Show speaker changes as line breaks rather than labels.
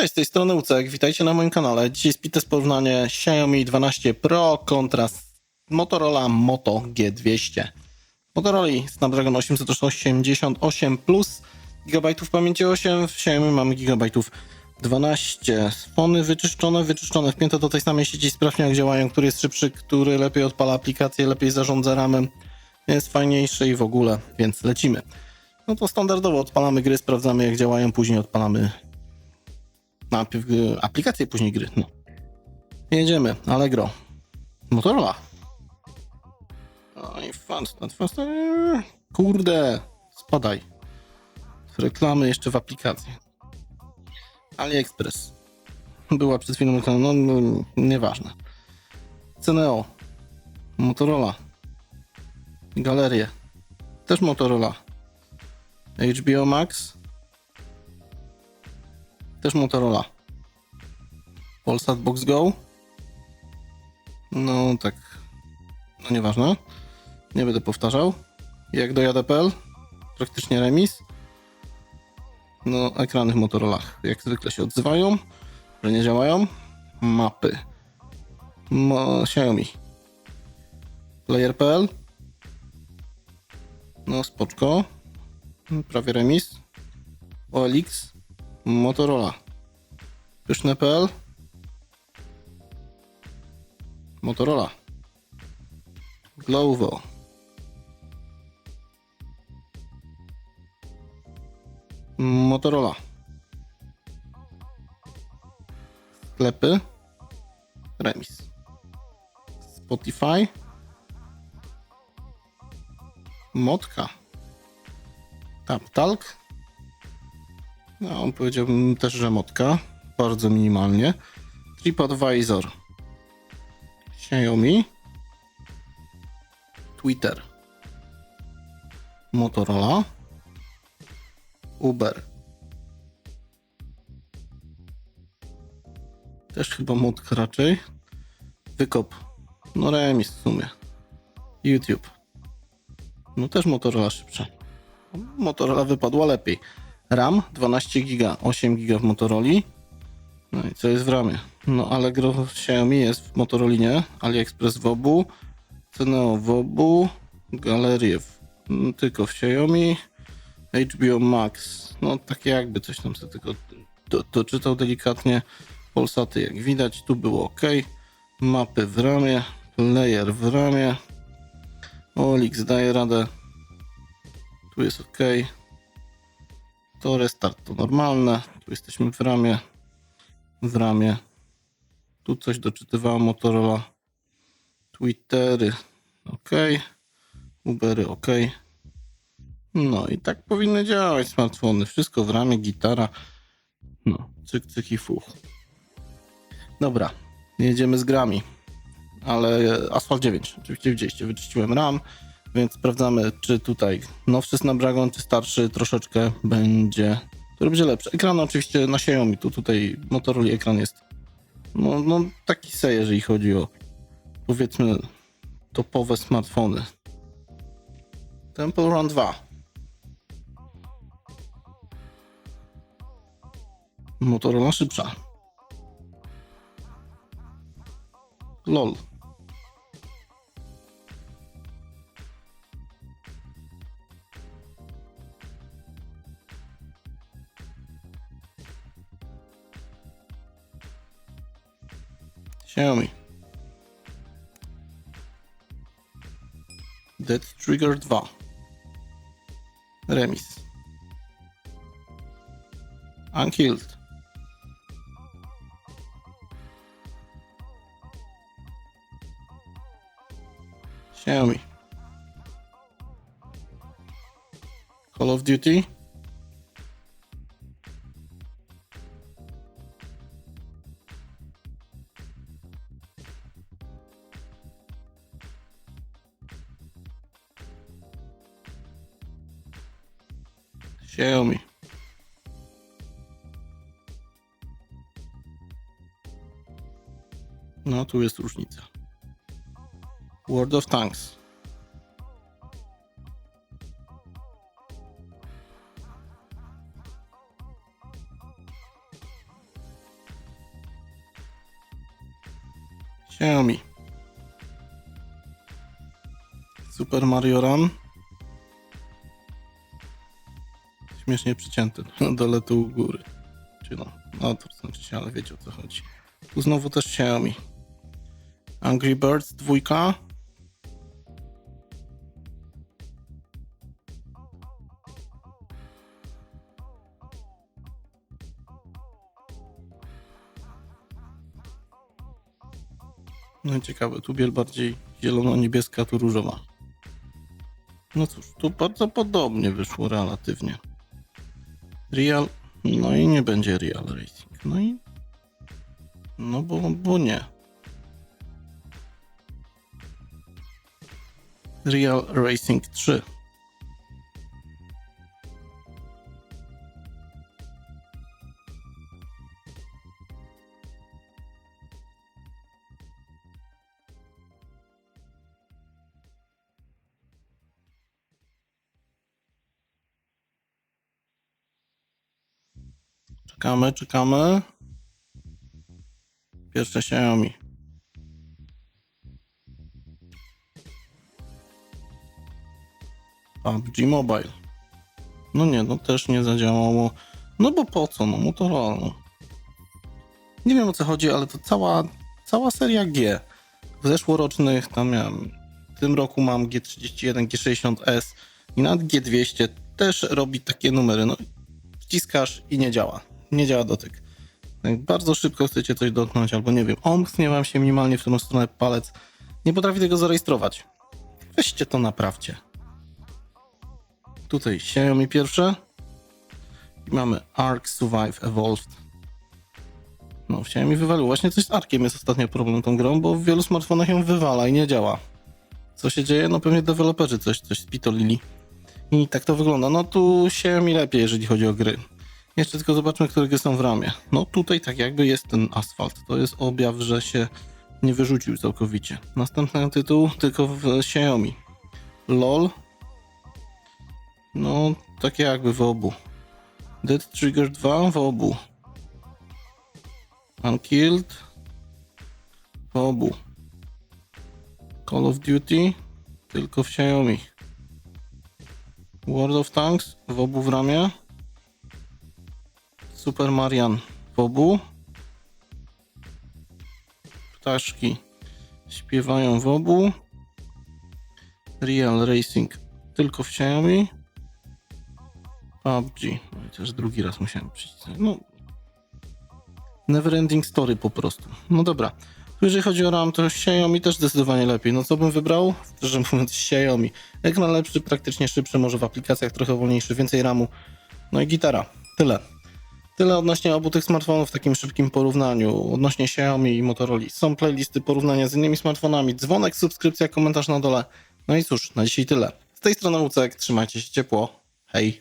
Cześć, z tej strony Ucek, witajcie na moim kanale. Dzisiaj spite porównanie Xiaomi 12 Pro kontra Motorola Moto G200. Motorola Snapdragon 888 plus gigabajtów pamięci 8, w Xiaomi mamy gigabajtów 12. Fony wyczyszczone, wyczyszczone, wpięte do tej samej sieci, sprawdźmy jak działają, który jest szybszy, który lepiej odpala aplikację, lepiej zarządza ramem, jest fajniejszy i w ogóle, więc lecimy. No to standardowo odpalamy gry, sprawdzamy jak działają, później odpalamy najpierw aplikację, później gry. No. Jedziemy, Allegro. Motorola. No i fast, not fast. Kurde, spadaj. Reklamy jeszcze w aplikacji. AliExpress. Była przed chwilą no, no nieważne. Ceneo. Motorola. Galerie. Też Motorola. HBO Max. Też Motorola. Polsat Box Go. No tak. No nieważne. Nie będę powtarzał. Jak dojadę.pl. Praktycznie remis. No ekrany w Motorolach jak zwykle się odzywają, że nie działają. Mapy. Mo Xiaomi. Player.pl. No spoczko. Prawie remis. OLX. Motorola. Pyszne.pl Motorola. Glovo. Motorola. Sklepy. Remis. Spotify. Motka. TapTalk. No, powiedziałbym też, że motka. Bardzo minimalnie. TripAdvisor. Xiaomi. Twitter. Motorola. Uber. Też chyba motka raczej. Wykop. No remis w sumie. YouTube. No też Motorola szybsza. Motorola wypadła lepiej. RAM 12 GB, 8 GB w Motorola. No i co jest w ramie? No Allegro Xiaomi jest w Motorolinie, AliExpress w obu, Ceneo w obu, Galerie w, tylko w Xiaomi, HBO Max, no takie jakby coś tam sobie tylko do, doczytał delikatnie. Polsaty jak widać, tu było ok. Mapy w ramie, player w ramie. Olix daje radę. Tu jest ok. To restart to normalne. Tu jesteśmy w ramie. W ramie. Tu coś doczytywała Motorola. Twittery ok. Ubery ok. No i tak powinny działać smartfony. Wszystko w ramie, gitara. No, cyk, cyk i fuch. Dobra, jedziemy z grami. Ale Asphalt 9, oczywiście widzieliście, wyczyściłem RAM, więc sprawdzamy, czy tutaj nowszy Snapdragon, czy starszy troszeczkę będzie, który będzie lepszy. Ekran oczywiście na Xiaomi, tu tutaj Motorola ekran jest no, no taki se, jeżeli chodzi o powiedzmy topowe smartfony. Temple Run 2. Motorola szybsza. LOL. Xiaomi. Dead Trigger 2. Remis. Unkilled. Xiaomi. Call of Duty. Xiaomi. No, tu jest różnica. World of Tanks. Xiaomi. Super Mario Run. Śmiesznie przycięty. Na dole tu u góry. Czy no, no to znaczy ale wiecie o co chodzi. Tu znowu też Xiaomi. Angry Birds dwójka. No ciekawe, tu biel bardziej zielono-niebieska, tu różowa. No cóż, tu bardzo podobnie wyszło relatywnie. Real, no i nie będzie Real Racing. No i, no bo, bo nie. Real Racing 3. Czekamy, czekamy. Pierwsze Xiaomi. PUBG Mobile. No nie, no też nie zadziałało. No bo po co, no Motorola. Nie wiem o co chodzi, ale to cała, cała seria G. W zeszłorocznych tam miałem, w tym roku mam G31, G60S i nawet G200 też robi takie numery. No, wciskasz i nie działa. Nie działa dotyk. Jak bardzo szybko chcecie coś dotknąć, albo nie wiem, omknie wam się minimalnie w którą stronę palec, nie potrafi tego zarejestrować. Weźcie to naprawcie. Tutaj Xiaomi pierwsze. I mamy Arc Survive Evolved. No, Xiaomi wywalił. Właśnie coś z Arkiem jest ostatnio problem tą grą, bo w wielu smartfonach ją wywala i nie działa. Co się dzieje? No pewnie deweloperzy coś, coś spitolili. I tak to wygląda. No tu Xiaomi lepiej, jeżeli chodzi o gry. Jeszcze tylko zobaczmy, które są w ramie. No tutaj tak jakby jest ten asfalt. To jest objaw, że się nie wyrzucił całkowicie. Następny tytuł tylko w Xiaomi. LOL. No, takie jakby w obu. Dead Trigger 2 w obu. Unkilled w obu. Call of Duty tylko w Xiaomi. World of Tanks w obu w ramię. Super Marian w obu. Ptaszki śpiewają w obu. Real Racing tylko w Xiaomi. PUBG. No też drugi raz musiałem przycisnąć. No. Neverending Story po prostu. No dobra. Tu Jeżeli chodzi o RAM, to Xiaomi też zdecydowanie lepiej. No co bym wybrał? Szczerze mówiąc Xiaomi. Ekran lepszy, praktycznie szybszy, może w aplikacjach trochę wolniejszy, więcej RAMu. No i gitara. Tyle. Tyle odnośnie obu tych smartfonów w takim szybkim porównaniu. Odnośnie Xiaomi i Motorola. Są playlisty porównania z innymi smartfonami. Dzwonek, subskrypcja, komentarz na dole. No i cóż, na dzisiaj tyle. Z tej strony Łucek, trzymajcie się ciepło. Hej.